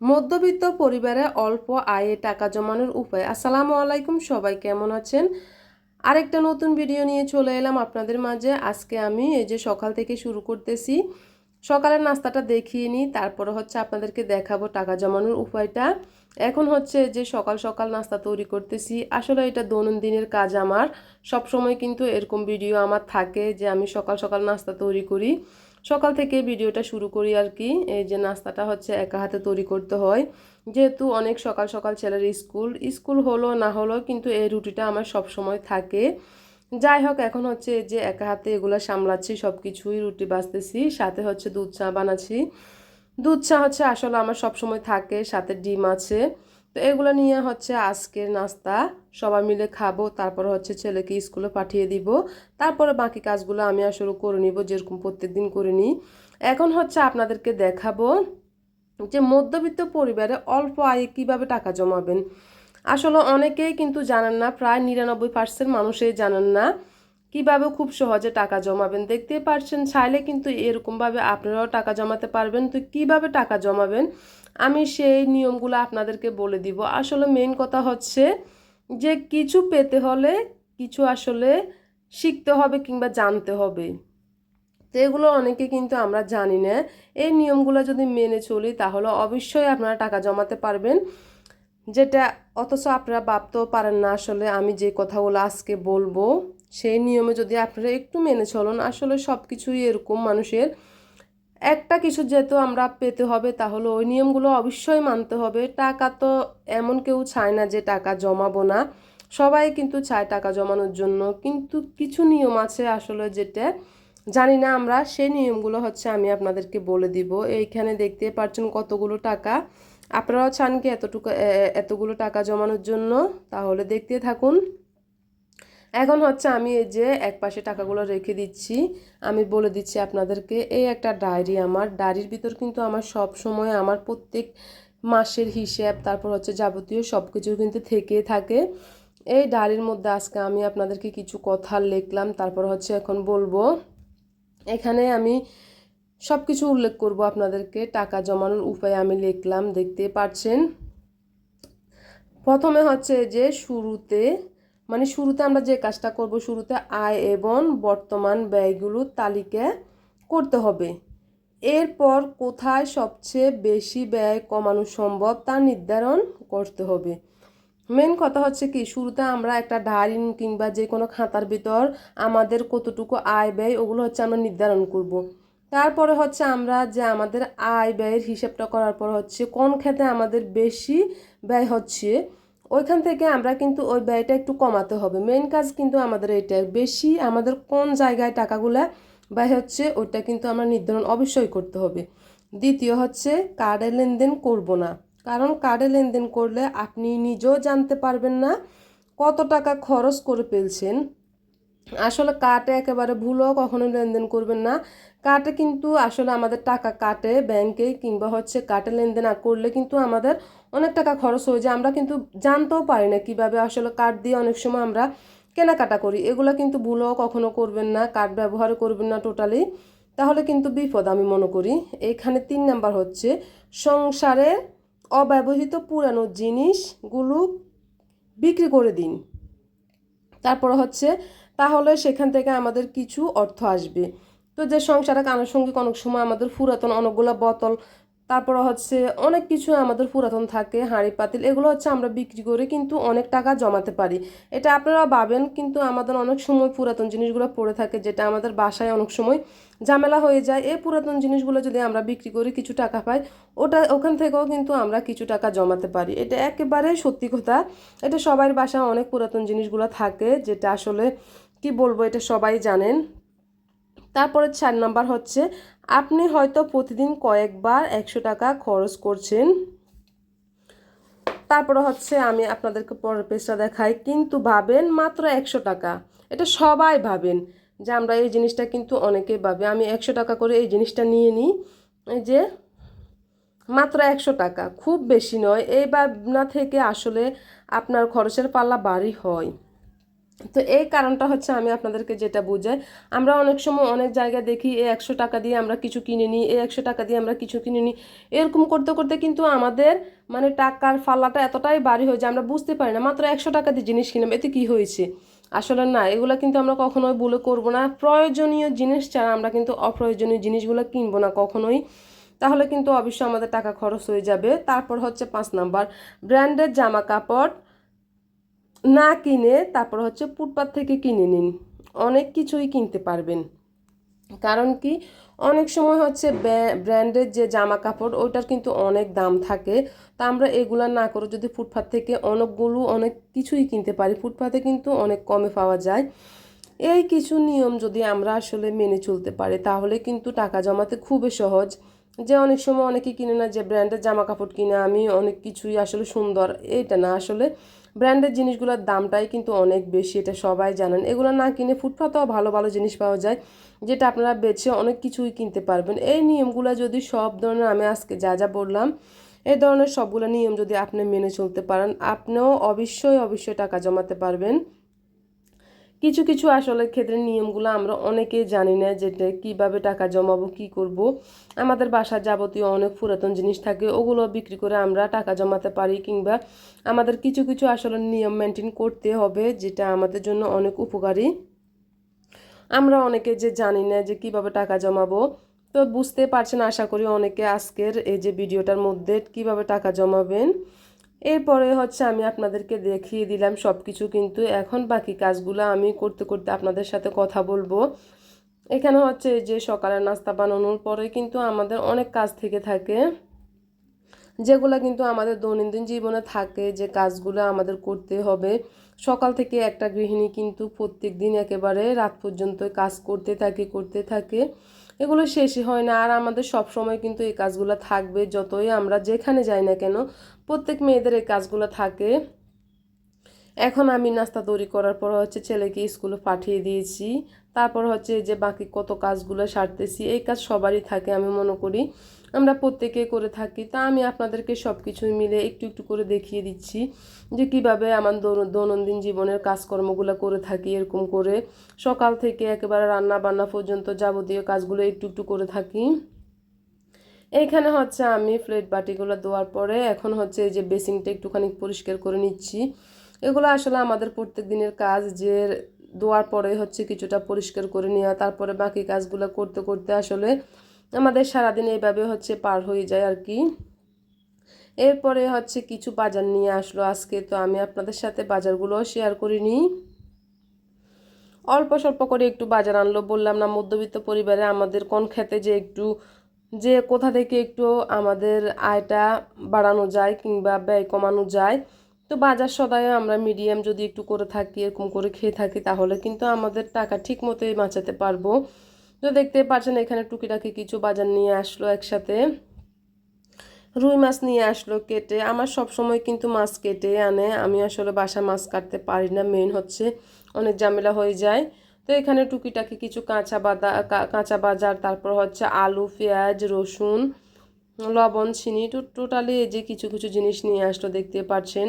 মধ্যবিত্ত পরিবারে অল্প আয়ে টাকা জমানোর উপায়। আসসালামু আলাইকুম, সবাই কেমন আছেন? আরেকটা নতুন ভিডিও নিয়ে চলে এলাম আপনাদের মাঝে। আজকে আমি এই যে সকাল থেকে শুরু করতেছি, সকালের নাস্তাটা দেখিয়ে নিই, তারপরে হচ্ছে আপনাদেরকে দেখাবো টাকা জমানোর উপায়টা। এখন হচ্ছে যে সকাল সকাল নাস্তা তৈরি করতেছি, আসলে এটা দৈনন্দিনের কাজ আমার। সব সময় কিন্তু এরকম ভিডিও আমার থাকে যে আমি সকাল সকাল নাস্তা তৈরি করি। সকাল থেকে ভিডিওটা শুরু করি আর কি। এই যে নাস্তাটা হচ্ছে একা হাতে তৈরি করতে হয়। যেহেতু অনেক সকাল সকাল ছেলের স্কুল স্কুল হলো না হলো কিন্তু এই রুটিটা আমার সব সময় থাকে। যাই হোক, এখন হচ্ছে যে একা হাতে এগুলো সামলাচ্ছি সব কিছুই রুটি বাজতেছি সাথে হচ্ছে দুধ চা বানাচ্ছি। দুধ চা হচ্ছে আসলে আমার সব সময় থাকে, সাথে ডিম আছে। তো এগুলো নিয়ে হচ্ছে আজকের নাস্তা। সবাই মিলে খাব, তারপর হচ্ছে ছেলেকে স্কুলে পাঠিয়ে দিব। তারপরে বাকি কাজগুলো আমি আসলে করে নিব, যেরকম প্রত্যেক দিন করে নিই। এখন হচ্ছে আপনাদেরকে দেখাবো যে মধ্যবিত্ত পরিবারে অল্প আয়ে কীভাবে টাকা জমাবেন। আসলে অনেকেই কিন্তু জানেন না, প্রায় নিরানব্বই পার্সেন্ট মানুষই জানেন না কীভাবে খুব সহজে টাকা জমাবেন? দেখতে পারছেন চাইলে কিন্তু এরকমভাবে আপনারাও টাকা জমাতে পারবেন। তো কীভাবে টাকা জমাবেন? আমি সেই নিয়মগুলো আপনাদেরকে বলে দিব। আসলে মেন কথা হচ্ছে যে কিছু পেতে হলে কিছু আসলে শিখতে হবে কিংবা জানতে হবে। তো এগুলো অনেকে কিন্তু আমরা জানি না। এই নিয়মগুলো যদি মেনে চলি তাহলে অবশ্যই আপনারা টাকা জমাতে পারবেন। যেটা অথচ আপনারা ভাবতেও পারেন না আসলে আমি যে কথাগুলো আজকে বলব। সেই নিয়মে যদি আপনারা একটু মেনে চলুন, আসলে সব কিছুই এরকম মানুষের। একটা কিছু যেহেতু আমরা পেতে হবে, তাহলে ওই নিয়মগুলো অবশ্যই মানতে হবে। টাকা তো এমন কেউ চায় না যে টাকা জমাবো না। সবাই কিন্তু চায় টাকা জমানোর জন্য। কিন্তু কিছু নিয়ম আছে আসলে যেটা জানি না আমরা, সেই নিয়মগুলো হচ্ছে আমি আপনাদেরকে বলে দিব। এইখানে দেখতে পাচ্ছেন কতগুলো টাকা। আপনারাও চান কি এতটুকু এতগুলো টাকা জমানোর জন্য? তাহলে দেখতে থাকুন। এখন হচ্ছে আমি এই যে এক পাশে টাকাগুলো রেখে দিচ্ছি, আমি বলে দিচ্ছি আপনাদেরকে, এই একটা ডায়েরি আমার। ডায়েরির ভিতর কিন্তু আমার সব সময় আমার প্রত্যেক মাসের হিসেব, তারপর হচ্ছে যাবতীয় সব কিছু কিন্তু থেকে থাকে। এই ডায়েরির মধ্যে আজকে আমি আপনাদেরকে কিছু কথা লিখলাম, তারপর হচ্ছে এখন বলব। এখানে আমি সব কিছু উল্লেখ করব আপনাদেরকে, টাকা জমানোর উপায় আমি লিখলাম, দেখতে পাচ্ছেন। প্রথমে হচ্ছে যে শুরুতে মানে শুরুতে আমরা যে কাজটা করব, শুরুতে আয় এবং বর্তমান ব্যয়গুলো তালিকা করতে হবে এরপর কোথায় সবচেয়ে বেশি ব্যয় কমানো সম্ভব তা নির্ধারণ করতে হবে মেন কথা হচ্ছে কি, শুরুতে আমরা একটা ডায়েরি কিংবা যে কোনো খাতার ভিতর আমাদের কতটুকু আয় ব্যয়, ওগুলো হচ্ছে আমরা নির্ধারণ করব। তারপরে হচ্ছে আমরা যে আমাদের আয় ব্যয়ের হিসেবটা করার পর হচ্ছে কোন ক্ষেত্রে আমাদের বেশি ব্যয় হচ্ছে ওইখান থেকে আমরা কিন্তু ওই ব্যয়টা একটু কমাতে হবে। মেন কাজ কিন্তু আমাদের এটা বেশি আমাদের কোন জায়গায় টাকাগুলো ব্যয় হচ্ছে, ওইটা কিন্তু আমরা নির্ধারণ অবশ্যই করতে হবে। দ্বিতীয় হচ্ছে, কার্ডের লেনদেন করব না। কারণ কার্ডে লেনদেন করলে আপনি নিজেও জানতে পারবেন না কত টাকা খরচ করে ফেলছেন। আসলে কার্টে একেবারে ভুলও কখনো লেনদেন করবেন না। কার্টে কিন্তু আসলে আমাদের টাকা কাটে ব্যাংকে কিংবা হচ্ছে কার্টে লেনদেন না করলে কিন্তু আমাদের অনেক টাকা খরচ হয়ে যায়। আমরা কিন্তু জানতেও পারি না কীভাবে আসলে কার্ড দিয়ে অনেক সময় আমরা কেনাকাটা করি। এগুলো কিন্তু ভুলও কখনো করবেন না, কার্ড ব্যবহার করবেন না টোটালি তাহলে কিন্তু বিপদ আমি মনে করি। এইখানে তিন নাম্বার হচ্ছে সংসারে অব্যবহৃত পুরানো জিনিসগুলো বিক্রি করে দিন। তারপর হচ্ছে তাহলে সেখান থেকে আমাদের কিছু অর্থ আসবে। তো যে সংসারে আনুষঙ্গিক অনেক সময় আমাদের পুরাতন অনেকগুলো বোতল, তারপরে হচ্ছে অনেক কিছু আমাদের পুরাতন থাকে, হাঁড়ি, পাতিল, এগুলো হচ্ছে আমরা বিক্রি করে কিন্তু অনেক টাকা জমাতে পারি। এটা আপনারা ভাবেন কিন্তু আমাদের অনেক সময় পুরাতন জিনিসগুলো পড়ে থাকে যেটা আমাদের বাসায় অনেক সময় ঝামেলা হয়ে যায়। এই পুরাতন জিনিসগুলো যদি আমরা বিক্রি করি কিছু টাকা পাই, ওটা ওখান থেকেও কিন্তু আমরা কিছু টাকা জমাতে পারি। এটা একেবারে সত্যি কথা। এটা সবার বাসায় অনেক পুরাতন জিনিসগুলো থাকে যেটা আসলে কি বলব, এটা সবাই জানেন। তারপরে চার নাম্বার হচ্ছে, আপনি হয়তো প্রতিদিন কয়েকবার একশো টাকা খরচ করছেন। তারপরে হচ্ছে, আমি আপনাদেরকে পরের পেজটা দেখাই। কিন্তু ভাবেন মাত্র একশো টাকা। এটা সবাই ভাবেন যে আমরা এই জিনিসটা কিন্তু অনেকে ভাবে। আমি একশো টাকা করে এই জিনিসটা নিয়ে নিই যে মাত্র একশো টাকা। খুব বেশি নয়। এই ভাবনা থেকে আসলে আপনার খরচের পাল্লা বাড়ি হয়। তো এই কারণটা হচ্ছে আমি আপনাদেরকে যেটা বুঝাই। আমরা অনেক সময় অনেক জায়গায় দেখি, এই একশো টাকা দিয়ে আমরা কিছু কিনে নিই, এই একশো টাকা দিয়ে আমরা কিছু কিনে নিই। এরকম করতে করতে কিন্তু আমাদের মানে টাকার ফাল্লাটা এতটাই বাড়ি হয়ে যায়, আমরা বুঝতে পারি না। মাত্র একশো টাকা দিয়ে জিনিস কিনলাম, এতে কি হয়েছে? আসলে না, এগুলো কিন্তু আমরা কখনোই ভুলে করব না। প্রয়োজনীয় জিনিস ছাড়া আমরা কিন্তু অপ্রয়োজনীয় জিনিসগুলো কিনবো না কখনোই। তাহলে কিন্তু অবশ্যই আমাদের টাকা খরচ হয়ে যাবে। তারপর হচ্ছে পাঁচ নাম্বার, ব্র্যান্ডের জামা কাপড় না কিনে তারপর হচ্ছে ফুটপাথ থেকে কিনে নিন। অনেক কিছুই কিনতে পারবেন। কারণ কি? অনেক সময় হচ্ছে ব্র্যান্ডের যে জামা কাপড় ওইটার কিন্তু অনেক দাম থাকে। তা আমরা এগুলা না করে যদি ফুটপাথ থেকে অনেকগুলো অনেক কিছুই কিনতে পারি ফুটপাথে কিন্তু অনেক কমে পাওয়া যায়। এই কিছু নিয়ম যদি আমরা আসলে মেনে চলতে পারি, তাহলে কিন্তু টাকা জমাতে খুবই সহজ। যে অনেক সময় অনেকে কিনে না যে ব্র্যান্ডের জামা কাপড় কিনে, আমি অনেক কিছুই আসলে সুন্দর, এটা না। আসলে ব্র্যান্ডের জিনিসগুলোর দামটাই কিন্তু অনেক বেশি, এটা সবাই জানেন। এগুলো না কিনে ফুটপাতেও ভালো ভালো জিনিস পাওয়া যায়, যেটা আপনারা বেছে অনেক কিছুই কিনতে পারবেন। এই নিয়মগুলো যদি সব ধরনের, আমি আজকে যা যা বললাম, এই ধরনের সবগুলো নিয়ম যদি আপনি মেনে চলতে পারেন, আপনিও অবশ্যই অবশ্যই টাকা জমাতে পারবেন। কিছু কিছু আসলে ক্ষেত্রে নিয়মগুলো আমরা অনেকেই জানি না যেটা কীভাবে টাকা জমাবো, কি করব। আমাদের বাসার যাবতীয় অনেক পুরাতন জিনিস থাকে, ওগুলো বিক্রি করে আমরা টাকা জমাতে পারি কিংবা আমাদের কিছু কিছু আসলে নিয়ম মেনটেন করতে হবে, যেটা আমাদের জন্য অনেক উপকারী আমরা অনেকে যে জানি না যে কীভাবে টাকা জমাবো, তো বুঝতে পারছেন, আশা করি অনেকে আজকের এই যে ভিডিওটার মধ্যে কীভাবে টাকা জমাবেন এরপরে হচ্ছে আমি আপনাদেরকে দেখিয়ে দিলাম সব কিছু কিন্তু এখন বাকি কাজগুলো আমি করতে করতে আপনাদের সাথে কথা বলব। এখানে হচ্ছে যে সকালের নাস্তা বানানোর পরে কিন্তু আমাদের অনেক কাজ থেকে থাকে, যেগুলো কিন্তু আমাদের দৈনন্দিন জীবনে থাকে যে কাজগুলো আমাদের করতে হবে। সকাল থেকে একটা গৃহিণী কিন্তু প্রত্যেক দিন একেবারে রাত পর্যন্ত কাজ করতে থাকে করতে থাকে। এগুলো শেষই হয় না, আর আমাদের সব সময় কিন্তু এই কাজগুলো থাকবে, যতই আমরা যেখানে যাই না কেন প্রত্যেক মেয়েদের এই কাজগুলো থাকে। এখন আমি নাস্তা তৈরি করার পর হচ্ছে ছেলেকে স্কুলে পাঠিয়ে দিয়েছি। তারপর হচ্ছে যে বাকি কত কাজগুলো সারতেছি, এই কাজ সবারই থাকে আমি মনে করি। আমরা প্রত্যেকে করে থাকি। তা আমি আপনাদেরকে সব কিছুই মিলে একটু একটু করে দেখিয়ে দিচ্ছি যে কীভাবে আমার দৈনন্দিন জীবনের কাজকর্মগুলো করে থাকি এরকম করে। সকাল থেকে একেবারে রান্না বান্না পর্যন্ত যাবতীয় কাজগুলো একটু একটু করে থাকি। এইখানে হচ্ছে আমি প্লেট বাটিগুলো দেওয়ার পরে এখন হচ্ছে এই যে বেসিনটা একটুখানি পরিষ্কার করে নিচ্ছি। এগুলো আসলে আমাদের প্রত্যেক দিনের কাজ যে দোয়ার পরে হচ্ছে কিছুটা পরিষ্কার করে নেওয়া, তারপরে বাকি কাজগুলো করতে করতে আসলে আমাদের সারাদিন এইভাবে হচ্ছে পার হয়ে যায় আর কি এরপরে হচ্ছে কিছু বাজার নিয়ে আসলো। আজকে তো আমি আপনাদের সাথে বাজারগুলো শেয়ার করে করিনি। অল্প স্বল্প করে একটু বাজার আনলো। বললাম না, মধ্যবিত্ত পরিবারে আমাদের কোন খেতে যে একটু যে কোথা থেকে একটু আমাদের আয়টা বাড়ানো যায় কিংবা ব্যয় কমানো যায়, তো বাজার সদায় আমরা মিডিয়াম যদি একটু করে থাকি, এরকম করে খেয়ে থাকি, তাহলে কিন্তু আমাদের টাকা ঠিক মতোই বাঁচাতে পারব। তো দেখতে পাচ্ছেন এখানে টুকিটাকি কিছু বাজার নিয়ে আসলো একসাথে। রুই মাছ নিয়ে আসলো কেটে। আমার সব সময় কিন্তু মাছ কেটে আনে। আমি আসলে বাসা মাছ কাটতে পারি না। মেন হচ্ছে অনেক ঝামেলা হয়ে যায়। তো এখানে টুকিটাকি কিছু কাঁচা বাদা কাঁচা বাজার, তারপর হচ্ছে আলু, পেঁয়াজ, রসুন, লবণ, চিনি, তো টোটালি এই যে কিছু কিছু জিনিস নিয়ে আসলো দেখতে পাচ্ছেন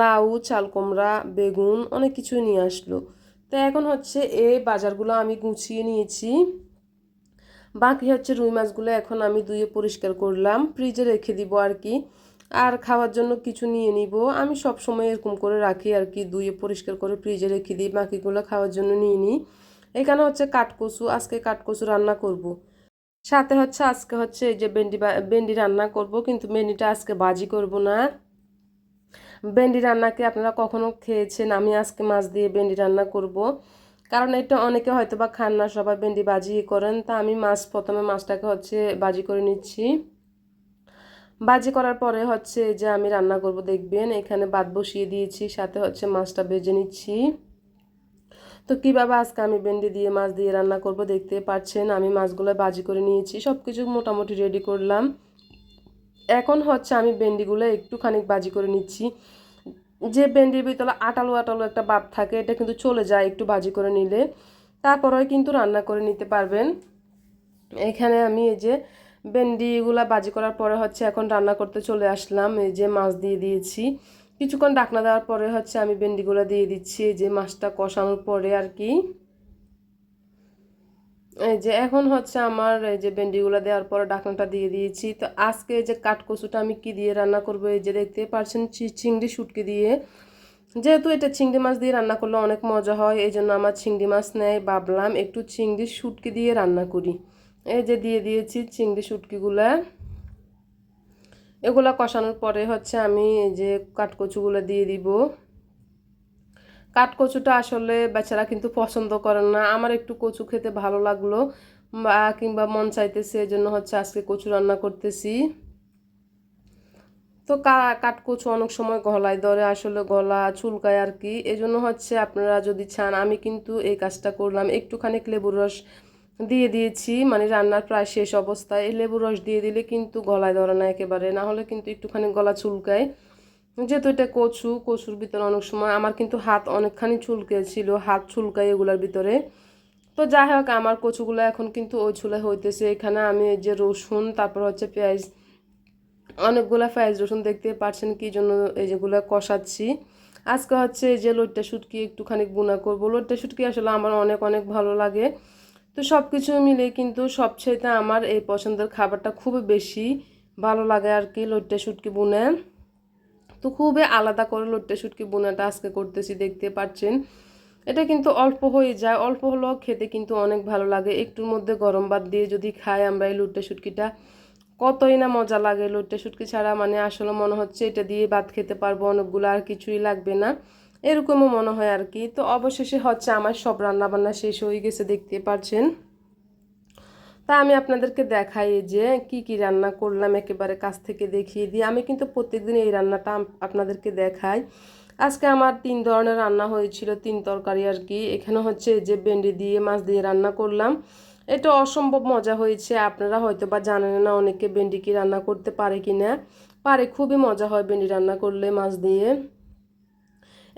লাউ চাল কুমড়া বেগুন অনেক কিছুই নিয়ে আসলো। তো এখন হচ্ছে এই বাজারগুলো আমি গুছিয়ে নিয়েছি। বাকি হচ্ছে রুই মাছগুলো এখন আমি ধুয়ে পরিষ্কার করলাম, ফ্রিজে রেখে দিব আর কি। আর খাওয়ার জন্য কিছু নিয়ে নিব। আমি সব সময় এরকম করে রাখি আর কি, ধুয়ে পরিষ্কার করে ফ্রিজে রেখে দিই, বাকিগুলো খাওয়ার জন্য নিয়ে নিই। এখানে হচ্ছে কাঠকচু আজকে কাঠকচু রান্না করব। সাথে হচ্ছে আজকে হচ্ছে এই যে ভেন্ডি ভেন্ডি রান্না করব, কিন্তু ভেন্ডিটা আজকে বাজি করব না। ভেন্ডি রান্নাকে আপনারা কখনো খেয়েছেন? আমি আজকে মাছ দিয়ে ভেন্ডি রান্না করব। কারণ এটা অনেকে হয়তো বা খান না, সবাই ভেন্ডি বাজি করেন। তা আমি মাছ, প্রথমে মাছটাকে হচ্ছে বাজি করে নিচ্ছি। বাজি করার পরে হচ্ছে যে আমি রান্না করব, দেখবেন এখানে বাদ বসিয়ে দিয়েছি, সাথে হচ্ছে মাছটা বেজে নিচ্ছি। তো কীভাবে আজকে আমি ভেন্ডি দিয়ে, মাছ দিয়ে রান্না করব, দেখতে পাচ্ছেন আমি মাছগুলো বাজি করে নিয়েছি সব কিছু মোটামুটি রেডি করলাম। এখন হচ্ছে আমি ভেন্ডিগুলো একটুখানি বাজি করে নিচ্ছি। যে ভেন্ডির ভিতরে আটালো আটালো একটা বাপ থাকে, এটা কিন্তু চলে যায় একটু বাজি করে নিলে। তারপরেও কিন্তু রান্না করে নিতে পারবেন। এখানে আমি এই যে ভেন্ডিগুলা বাজি করার পরে হচ্ছে এখন রান্না করতে চলে আসলাম। এই যে মাছ দিয়ে দিয়েছি। কিছুক্ষণ ডাকনা দেওয়ার পরে হচ্ছে আমি ভেন্ডিগুলো দিয়ে দিচ্ছি। এই যে মাছটা কষানোর পরে আর কি। এই যে এখন হচ্ছে আমার এই যে ভেন্ডিগুলো দেওয়ার পরে ডাকনাটা দিয়ে দিয়েছি। তো আজকে এই যে কাঠকচুটা আমি কি দিয়ে রান্না করব, এই যে দেখতে পারছেন চিংড়ি শুটকি দিয়ে। যেহেতু এটা চিংড়ি মাছ দিয়ে রান্না করলে অনেক মজা হয়, এই জন্য আমার চিংড়ি মাছ নেয় ভাবলাম একটু চিংড়ি শুটকি দিয়ে রান্না করি। এই যে দিয়ে দিয়েছি চিংড়ি শুটকিগুলা। এগুলা কষানোর পরে হচ্ছে আমি এই যে কাঠকচুগুলো দিয়ে দিব। কাঠকচুটা আসলে বেচারা কিন্তু পছন্দ করেন না। আমার একটু কচু খেতে ভালো লাগল, বা কিংবা মন চাইতেছে জন্য হচ্ছে আজকে কচু রান্না করতেছি। তো কাঠকচু অনেক সময় গলায় ধরে, আসলে গলা চুলকায় আর কি। এই জন্য হচ্ছে আপনারা যদি চান, আমি কিন্তু এই কাজটা করলাম। একটুখানি লেবুর রস দিয়ে দিয়েছি মানে রান্নার প্রায় শেষ অবস্থায়। এই লেবুর রস দিয়ে দিলে কিন্তু গলায় ধরে না একেবারে, না হলে কিন্তু একটুখানি গলা চুলকায়। যেহেতু এটা কচু, কচুর ভিতরে অনেক সময় আমার কিন্তু হাত অনেকখানি চুলকে ছিল হাত চুলকায় এগুলার ভিতরে। তো যাই হোক, আমার কচুগুলো এখন কিন্তু ওই চুলে হইতেছে। এখানে আমি এই যে রসুন, তারপর হচ্ছে পেঁয়াজ, অনেকগুলো পেঁয়াজ রসুন দেখতে পাচ্ছেন কি জন্য এই যেগুলো কষাচ্ছি। আজকে হচ্ছে এই যে লোটটা শুটকি একটুখানি গুণা করব। লোটটা শুটকি আসলে আমার অনেক অনেক ভালো লাগে। তো সব কিছু মিলে কিন্তু সবচেয়ে আমার এই পছন্দের খাবারটা খুবই বেশি ভালো লাগে আর কি, লোটটা শুটকি বুনে। তো খুবই আলাদা করে লোট্টে শুটকি বোনাটা আজকে করতেছি, দেখতে পাচ্ছেন। এটা কিন্তু অল্প হয়ে যায়, অল্প হলেও খেতে কিন্তু অনেক ভালো লাগে। একটুর মধ্যে গরম ভাত দিয়ে যদি খাই আমরা এই লুট্টে শুটকিটা, কতই না মজা লাগে। লুট্টে শুটকি ছাড়া মানে আসলে মনে হচ্ছে এটা দিয়ে ভাত খেতে পারব, অনেকগুলো আর কিছুই লাগবে না। এরকমও মনে হয় আর কি। তো অবশেষে হচ্ছে আমার সব রান্না বান্না শেষ হয়ে গেছে, দেখতে পাচ্ছেন তা আমি আপনাদেরকে দেখাই যে কি কি রান্না করলাম, একেবারে কাছ থেকে দেখিয়ে দিই। আমি কিন্তু প্রত্যেকদিন এই রান্নাটা আপনাদেরকে দেখাই। আজকে আমার তিন ধরনের রান্না হয়েছিল, তিন তরকারি আর কি। এখানে হচ্ছে যে ভেন্ডি দিয়ে, মাছ দিয়ে রান্না করলাম। এটা অসম্ভব মজা হয়েছে। আপনারা হয়তো বা জানেন না অনেকে ভেন্ডি কি রান্না করতে পারে কি না পারে, খুবই মজা হয় ভেন্ডি রান্না করলে মাছ দিয়ে।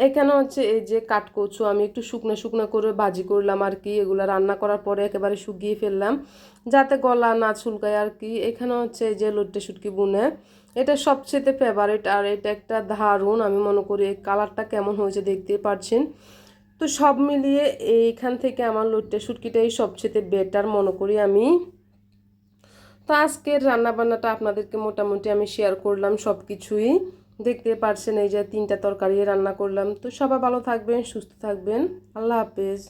এখানে হচ্ছে এই যে কাঠকচু, আমি একটু শুকনো শুকনো করে ভাজি করলাম আর কি, এগুলো রান্না করার পরে একেবারে শুকিয়ে ফেললাম। যাতে গলা না চুলকায় আর কি, এখানে হচ্ছে এই যে লুট্টে শুটকি বুনে, এটা সবচেয়ে ফেভারিট আর এটা একটা দারুণ, আমি মনে করি এই কালারটা কেমন হয়েছে দেখতে পাচ্ছেন তো সব মিলিয়ে এইখান থেকে আমার লুট্টে শুটকিটাই সবচেয়ে বেটার মনে করি আমি। তো আজকের রান্নাবান্নাটা আপনাদেরকে মোটামুটি আমি শেয়ার করলাম সব কিছুই দেখতে পারছেন এই যে তিনটা তরকারি রান্না করলাম। তো সবাই ভালো থাকবেন, সুস্থ থাকবেন। আল্লাহ হাফেজ।